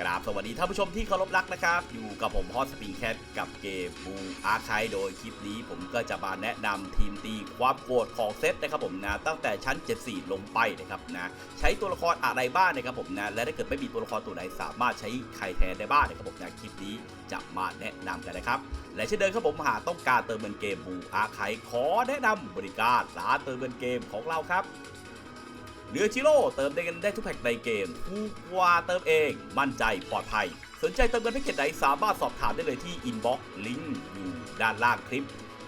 กราบสวัสดีท่านผู้ชมที่เคารพรักนะครับ อยู่กับผมฮอตสปริงแคทกับเกมบูอาร์คายโดยคลิปนี้ผมก็จะมาแนะนำทีมตีความโกรธของเซตนะครับผมนะตั้งแต่ชั้น 74 ลงไปนะครับนะใช้ตัวละครอะไรบ้างนะครับผมนะและถ้าเกิดไม่มีตัวละครตัวไหนสามารถใช้ใครแทนได้บ้างนะครับผมนะคลิปนี้จะมาแนะนำกันนะครับและเช่นเดิมครับผมหากต้องการเติมเงินเกมบูอาร์คายขอแนะนำบริการร้านเติมเงินเกมของเราครับ เรือชิโร่เติมได้กันได้ทุกแพ็กในเกมถูกกว่าเติมเอง มั่นใจปลอดภัย สนใจเติมเงินแพ็กเกจไหนสามารถสอบถามได้เลยที่อินบ็อกซ์ลิงก์อยู่ด้านล่างคลิป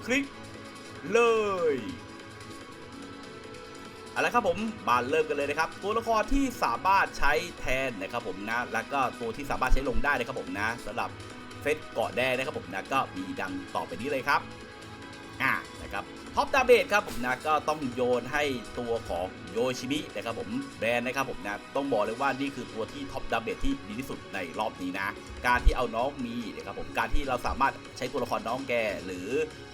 คลิกเลยเอาละครับผมมาเริ่มกันเลยนะครับ ตัวละครที่สามารถใช้แทนนะครับผมนะ แล้วก็ตัวที่สามารถใช้ลงได้นะครับผมนะสำหรับเฟสเกาะแดงนะครับผมนะก็มีดังต่อไปนี้เลยครับอ่านะครับ ท็อปดาเมจครับผมนะก็ต้องโยนให้ตัวของโยชิมินะครับผมแบรนด์นะครับผมนะต้องบอกเลยว่านี่คือตัวที่ท็อปดาเมจที่ดีที่สุดในรอบนี้นะ การที่เอาน้องมีนะครับผมการที่เราสามารถใช้ตัวละครน้องแกหรือ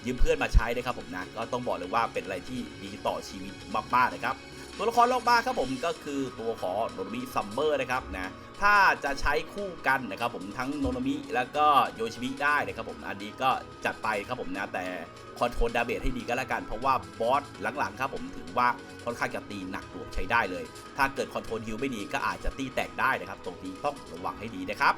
ยืมเพื่อนมาใช้นะครับผมนะก็ต้องบอกเลยว่าเป็นอะไรที่ดีต่อชีวิตมากๆนะครับ ตัวละครโลกบ้าครับผมก็คือตัวของโนมิซัมเมอร์นะครับนะถ้าจะใช้คู่กันนะครับผมทั้งโนโนมิแล้วก็โยชิมิได้นะครับผมอันนี้ก็จัดไปครับผมนะแต่คอนโทรลดาเมจให้ดีก็แล้วกัน เพราะว่าบอสหลังๆครับผมถือว่าค่อนข้างจะตีหนักหน่วงใช้ได้เลย ถ้าเกิดคอนโทรลฮิลไม่ดีก็อาจจะตีแตกได้นะครับ ตรงนี้ต้องระวังให้ดีนะครับ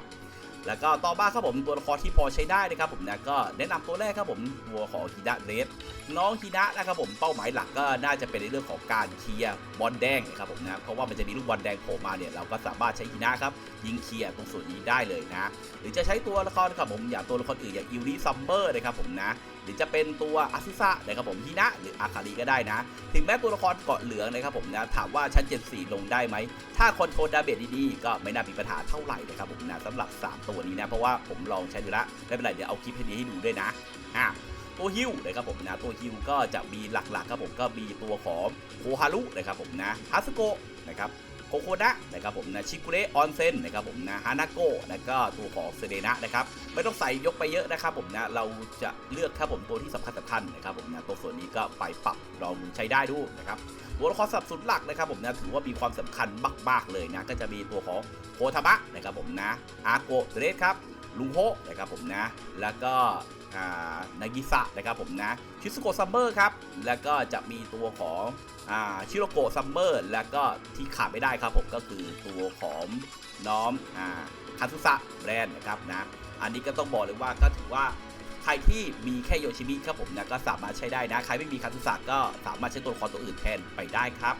แล้วก็ต่อมาครับผมตัวละครที่พอใช้ได้นะครับผมนะก็แนะนำตัวแรกครับผมตัวของฮิดะเรสน้องฮินะนะครับผมเป้าหมายหลักก็น่าจะเป็นในเรื่องของการเคลียร์บอลแดงนะครับผมนะเพราะว่ามันจะมีลูกบอลแดงโผล่มาเนี่ยเราก็สามารถใช้ฮินะครับยิงเคลียร์ตรงส่วนนี้ได้เลยนะ หรือจะใช้ตัวละครครับผมอย่างตัวละครอื่นอย่างอิวริซัมเบอร์นะครับผมนะหรือจะเป็นตัวอาซุซะนะครับผมฮินะหรืออาคาริก็ได้นะ ถึงแม้ตัวละครเกาะเหลืองนะครับผมนะถามว่าชั้น74ลงได้ไหม ถ้าคอนโทรลดาเมจดีๆก็ไม่น่ามีปัญหาเท่าไหร่นะครับผมนะสำหรับ 3 ตัวนี้นะ เพราะว่าผมลองใช้ดูแล้วไม่เป็นไรเดี๋ยวเอาคลิปให้ดีให้ดูด้วยนะอะตัวฮิวนะครับผมนะตัวฮิวก็จะมีหลักๆครับผมก็มีตัวของโคฮารุนะครับผมนะฮัสโกะนะครับ โคโคนะนะครับผมนะชิคุเระออนเซนนะครับผมนะฮานาโกะแล้วก็ตัวของเซเดนะนะครับไม่ต้องใส่ยกไปเยอะนะครับผมนะเราจะเลือกครับผมตัวที่สำคัญสำคัญนะครับผมนะตัวส่วนนี้ก็ไปปรับลองใช้ได้ดูนะครับตัวละครสับสนหลักนะครับผมนะถือว่ามีความสำคัญมาก ๆ เลยนะก็จะมีตัวของโคทามะนะครับผมนะอาโกะเรสครับ ลุงโฮะนะครับผมนะ แล้วก็นากิสะนะครับผมนะ ชิซุโกะซัมเมอร์ครับ แล้วก็จะมีตัวของอชิโรโกะซัมเมอร์ แล้วก็ที่ขาดไม่ได้ครับผมก็คือตัวของน้องอ่าคาซุสะแบรนด์นะครับนะ อันนี้ก็ต้องบอกเลยว่าก็ถือว่าใครที่มีแค่โยชิมิครับผมนะก็สามารถใช้ได้นะ ใครไม่มีคาซุสะก็สามารถใช้ตัวละครตัวอื่นแทนไปได้ครับ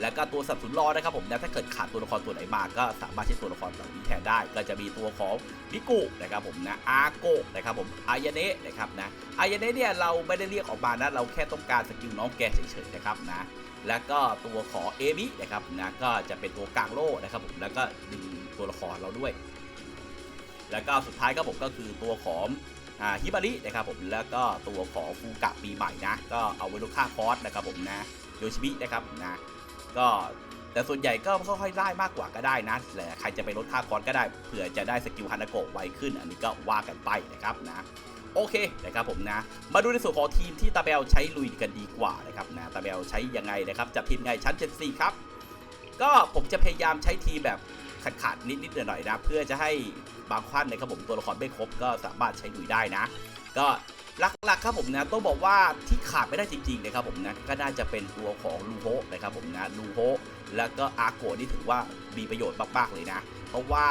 แล้วก็ตัวสนับสนุนรอนะครับผมนะถ้าเกิดขาดตัวละครตัวไหนมาก็สามารถใช้ตัวละครเหล่านี้แทนได้ ก็จะมีตัวของมิกุนะครับผมนะอาโกนะครับผมอายเนะนะครับนะอายเนะเนี่ยเราไม่ได้เรียกออกมานะเราแค่ต้องการสกิลน้องแกเฉยๆนะครับนะแล้วก็ตัวของเอมินะครับนะก็จะเป็นตัวกลางโล่นะครับผมแล้วก็ดึงตัวละครเราด้วย แล้วก็สุดท้ายครับผมก็คือตัวของฮิบารินะครับผมแล้วก็ตัวของฟูกะปีใหม่นะ ก็เอาไว้ลดค่าคอสนะครับผมนะโยชิบินะครับนะ ก็แต่ส่วนใหญ่ก็ค่อยๆได้มากกว่าก็ได้นะแต่ใครจะไปลดค่าคอนก็ได้เผื่อจะได้สกิลฮานาโกะไวขึ้น อันนี้ก็ว่ากันไปนะครับนะโอเคนะครับผมนะ มาดูในส่วนของทีมที่ตาเบลใช้ลุยกันดีกว่านะครับนะตาเบลใช้ยังไงนะครับจับทีมไงชั้น74ครับก็ผมจะพยายามใช้ทีมแบบขาดๆนิดๆหน่อยๆนะเพื่อจะให้บางท่านนะครับผมตัวละครไม่ครบก็สามารถใช้ลุยได้นะ ก็หลักๆครับผมนะต้องบอกว่าที่ขาดไม่ได้จริงๆนะครับผมนะก็น่าจะเป็นตัวของลูโฮนะครับผมนะลูโฮแล้วก็อาโกะนี่ถือว่ามีประโยชน์มากๆเลยนะ เพราะว่า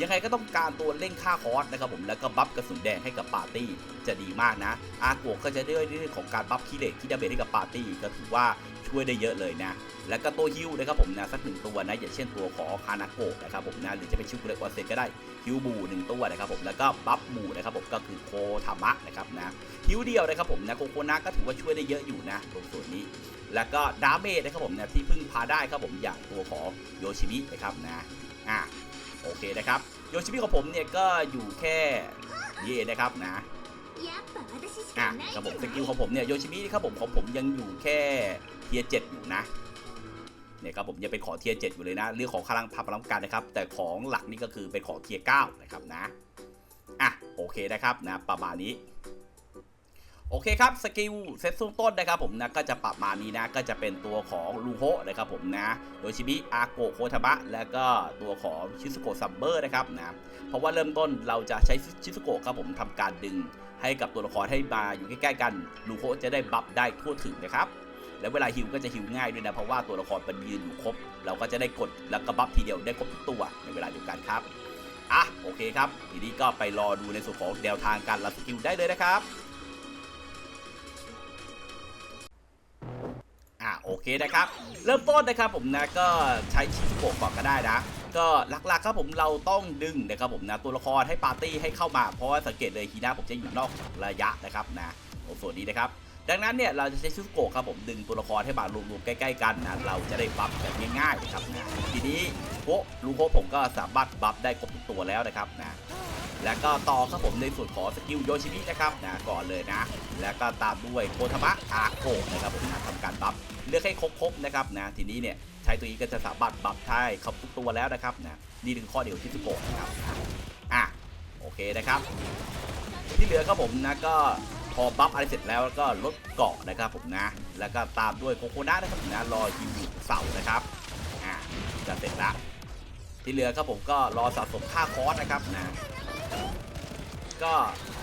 ยังไงก็ต้องการตัวเร่งค่าคอสนะครับผมแล้วก็บัฟกระสุนแดงให้กับปาร์ตี้จะดีมากนะอาโกะก็จะได้เรื่องของการบัฟคีเลตที่ดาเมจให้กับปาร์ตี้ก็ถือว่าช่วยได้เยอะเลยนะ แล้วก็ตัวฮิวนะครับผมนะสักหนึ่งตัวนะอย่างเช่นตัวของฮานาโกะนะครับผมนะหรือจะเป็นชิวเกรวอเซก็ได้ฮิวบูหนึ่งตัวนะครับผมแล้วก็บัฟบูนะครับผมก็คือโคทามะนะครับนะฮิวเดียวนะครับผมนะโคโคนะก็ถือว่าช่วยได้เยอะอยู่นะตรงส่วนนี้แล้วก็ดาเมจนะครับผมนะที่พึ่งพาได้ครับผมอย่างตัวของโยชิมินะครับนะอะ โอเคนะครับโยชิมิของผมเนี่ยก็อยู่แค่เย่นะครับนะอะครับผมสกิลของผมเนี่ยโยชิมิครับผมของผมยังอยู่แค่เทียเจ็ดอยู่นะเนี่ยครับผมยังเป็นขอเทียเจ็ดอยู่เลยนะเรื่องของพลังพลังการนะครับ แต่ของหลักนี่ก็คือเป็นขอเทียเก้านะครับนะอะโอเคนะครับนะประมาณนี้ โอเคครับสกิลเซตสูงต้นนะครับผมนะก็จะประมาณนี้นะก็จะเป็นตัวของลูโฮนะครับผมนะโดยชิบิอาโกโคทามะแล้วก็ตัวของชิสโกซัมเบอร์นะครับนะเพราะว่าเริ่มต้นเราจะใช้ชิสโกครับผมทำการดึงให้กับตัวละครให้มาอยู่ใกล้ๆกันลูโฮจะได้บัฟได้ทั่วถึงนะครับแล้วเวลาฮิวก็จะฮิวง่ายด้วยนะเพราะว่าตัวละครมันยืนอยู่ครบ เราก็จะได้กดแล้วก็บัฟทีเดียวได้ครบทุกตัวในเวลาเดียวกันครับอะโอเคครับทีนี้ก็ไปรอดูในส่วนของแนวทางการรับสกิลได้เลยนะครับ โอเคนะครับ เริ่มต้นนะครับผมนะก็ใช้ชิสโกะก่อนก็ได้นะ ก็หลักๆครับผมเราต้องดึงนะครับผมนะตัวละครให้ปาร์ตี้ให้เข้ามาเพราะว่าสังเกตเลยฮีนะผมจะอยู่นอกระยะนะครับนะโอ้ส่วนนี้นะครับดังนั้นเนี่ยเราจะใช้ชิสโกะครับผมดึงตัวละครให้มารวมๆใกล้ๆกันนะเราจะได้บัฟแบบง่ายๆนะครับนะทีนี้โคลูโคผมก็สามารถบัฟได้ครบทุกตัวแล้วนะครับนะ แล้วก็ต่อครับผมในส่วนของสกิลโยชิมินะครับนะก่อนเลยนะ แล้วก็ตามด้วยโคทามะอาโกะนะครับผมนะทำการบัฟเลือกให้ครบๆนะครับนะทีนี้เนี่ยใช้ตัวนี้ก็จะสามารถบัฟได้ครบทุกตัวแล้วนะครับนะนี่ถึงข้อเดียวที่สโกะนะครับอะโอเคนะครับ ที่เหลือครับผมนะก็พอบัฟอะไรเสร็จแล้วก็ลดเกาะนะครับผมนะ แล้วก็ตามด้วยโคโคนะนะครับนะรอฮิวอยู่เสานะครับอะจะเสร็จละที่เหลือครับผมก็รอสะสมค่าคอสนะครับนะ ก็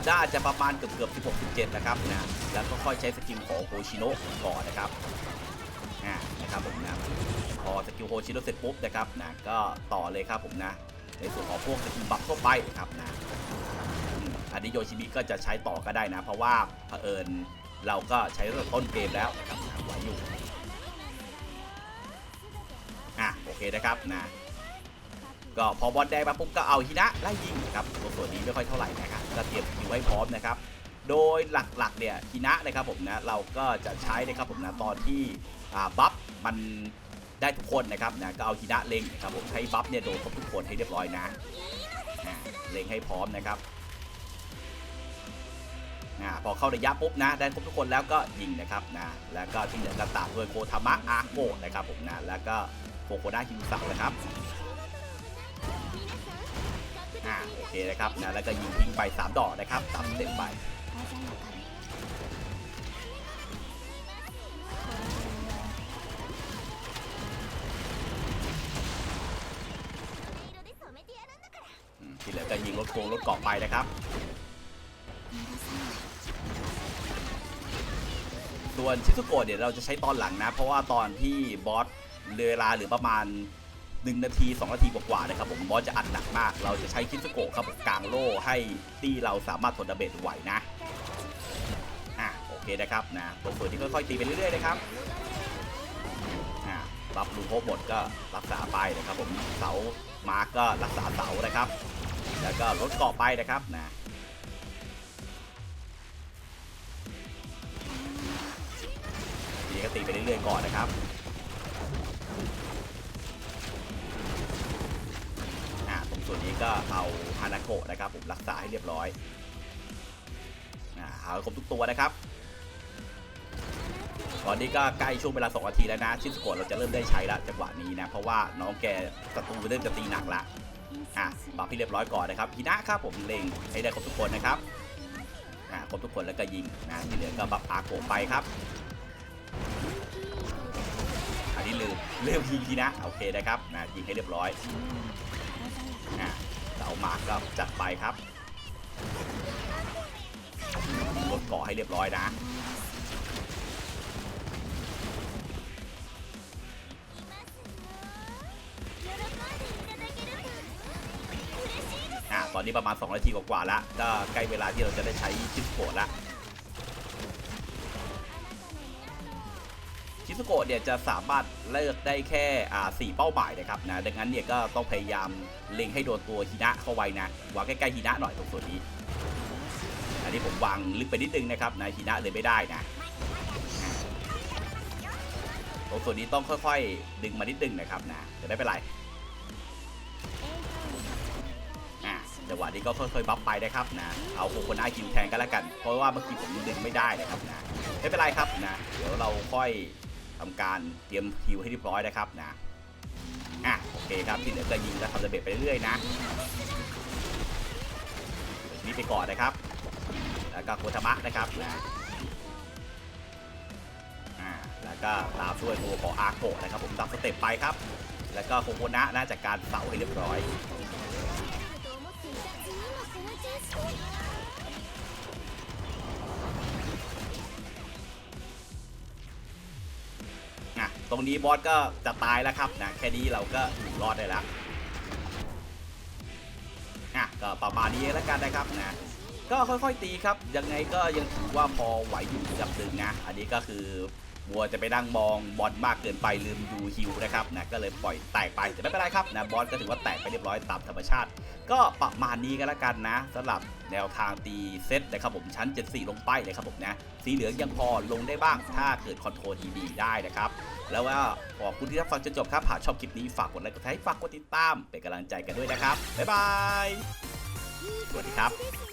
น่าจะประมาณเกือบเกือบ16 17 นะครับนะแล้วก็ค่อยใช้สกิลของโฮชิโนะก่อนนะครับนะครับผมนะพอสกิลโฮชิโนะเสร็จปุ๊บนะครับนะก็ต่อเลยครับผมนะ ในส่วนของพวกสกิลบัฟทั่วไปนะครับนะอันนี้โยชิมิก็จะใช้ต่อก็ได้นะ เพราะว่าเผอิญเราก็ใช้ตั้งต้นเกมแล้วนะครับไหวอยู่อะโอเคนะครับนะ ก็พอบอลแดงมาปุ๊บก็เอาฮินะไล่ยิงครับตัวส่วนนี้ไม่ค่อยเท่าไหร่นะครับก็เตรียมคิวไว้พร้อมนะครับ โดยหลักๆเนี่ยฮินะนะครับผมนะเราก็จะใช้นะครับผมนะตอนที่บัฟมันได้ทุกคนนะครับนะก็เอาฮินะเล็งนะครับผมให้บัฟเนี่ยโดนครบทุกคนให้เรียบร้อยนะเล็งให้พร้อมนะครับอ่าพอเข้าระยะปุ๊บนะได้ครบทุกคนแล้วก็ยิงนะครับนะแล้วก็ที่เหลือก็ตามด้วยโคทามะอาโกนะครับผมนะแล้วก็โคโคนาฮิวสักนะครับ โอเคนะครับนะแล้วก็ยิงทิ้งไป 3 ดอกนะครับตามเต็ปไปที่เหลือก็ยิงรถโกงรถเกาะไปนะครับ ส่วนชิซุโกะเดี๋ยวเราจะใช้ตอนหลังนะ เพราะว่าตอนที่บอสเลเวลาหรือประมาณ 1นาที 2 นาทีกว่าๆนะครับผมบอสจะอัดหนักมาก เราจะใช้ชิซุโกะครับผมกลางโล่ให้ตีเราสามารถทนดาเมจไหวนะ อะโอเคนะครับนะตัวส่วนที่ค่อยๆตีไปเรื่อยๆนะครับอะรับลูโคหมดก็รักษาไปนะครับผมเสามาร์กก็รักษาเสานะครับ แล้วก็ลดเกาะไปนะครับนะทีก็ตีไปเรื่อยๆก่อนนะครับ ส่วนนี้ก็เอาฮานาโกะนะครับผมรักษาให้เรียบร้อยอ่าเอาให้ครบทุกตัวนะครับ ตอนนี้ก็ใกล้ช่วงเวลา2นาทีแล้วนะชิสโกะเราจะเริ่มได้ใช้ละจังหวะนี้นะ เพราะว่าน้องแกศัตรูเริ่มจะตีหนักละอะปรับให้เรียบร้อยก่อนนะครับฮินะครับผมเล็งให้ได้ครบทุกคนนะครับอ่าครบทุกคนแล้วก็ยิงนะที่เหลือก็บัฟอาโกะไปครับอันนี้ลืมลืมยิงทีนะโอเคนะครับนะยิงให้เรียบร้อย อะเสาหมากก็จัดไปครับลดเกาะให้เรียบร้อยนะอะตอนนี้ประมาณ 2 นาทีกว่าๆแล้วก็ใกล้เวลาที่เราจะได้ใช้ชิปโกดละ สโกะเนี่ยจะสามารถเลิกได้แค่อ่าสี่เป้าหมายนะครับนะดังนั้นเนี่ยก็ต้องพยายามเล็งให้โดนตัวฮินะเข้าไว้นะวางใกล้ๆฮินะหน่อยตรงส่วนนี้ อันนี้ผมวางลึกไปนิดนึงนะครับนะฮินะเลยไม่ได้นะตรงส่วนนี้ต้องค่อยๆ ดึงมานิดนึงนะครับนะจะได้เป็นไรจังหวะนี้ก็ค่อยๆบัฟไปนะครับนะเอาโคโคนาคิวแทนกันแล้วกัน เพราะว่าเมื่อกี้ผมดึงไม่ได้นะครับนะไม่เป็นไรครับนะเดี๋ยวเราค่อย ทำการเตรียมคิวให้เรียบร้อยนะครับนะอะโอเคครับที่เหลือก็ยิงแล้วทำระเบิดไปเรื่อยๆนะนี้ไปก่อนนะครับ แล้วก็โคตมะนะครับนะอ่าแล้วก็ตามช่วยตัวของอาโกะนะครับ ผมดับสเต็ปไปครับ แล้วก็โคโคนะนะจากการเสาให้เรียบร้อย ตรงนี้บอสก็จะตายแล้วครับนะแค่นี้เราก็อยู่รอดได้แล้วอะก็ประมาณนี้แล้วกันนะครับนะก็ค่อยๆตีครับยังไงก็ยังถือว่าพอไหวอยู่ระดับหนึ่งนะ อันนี้ก็คือ วัวจะไปนั่งมองบอลมากเกินไปลืมดูฮิวนะครับนะก็เลยปล่อยแตกไปแต่ไม่เป็นไรครับนะบอลก็ถือว่าแตกไปเรียบร้อยตามธรรมชาติ ก็ประมาณนี้ก็แล้วกันนะสำหรับแนวทางตีเซตนะครับผมชั้น 74 ลงไปเลยครับผมนะสีเหลืองยังพอลงได้บ้างถ้าเกิดคอนโทรลดีๆได้นะครับแล้วว่าขอบคุณที่รับฟังจนจบครับหากชอบคลิปนี้ฝากกดไลค์กดแชร์ฝากกดติดตามเป็นกำลังใจกันด้วยนะครับบ๊ายบายสวัสดีครับ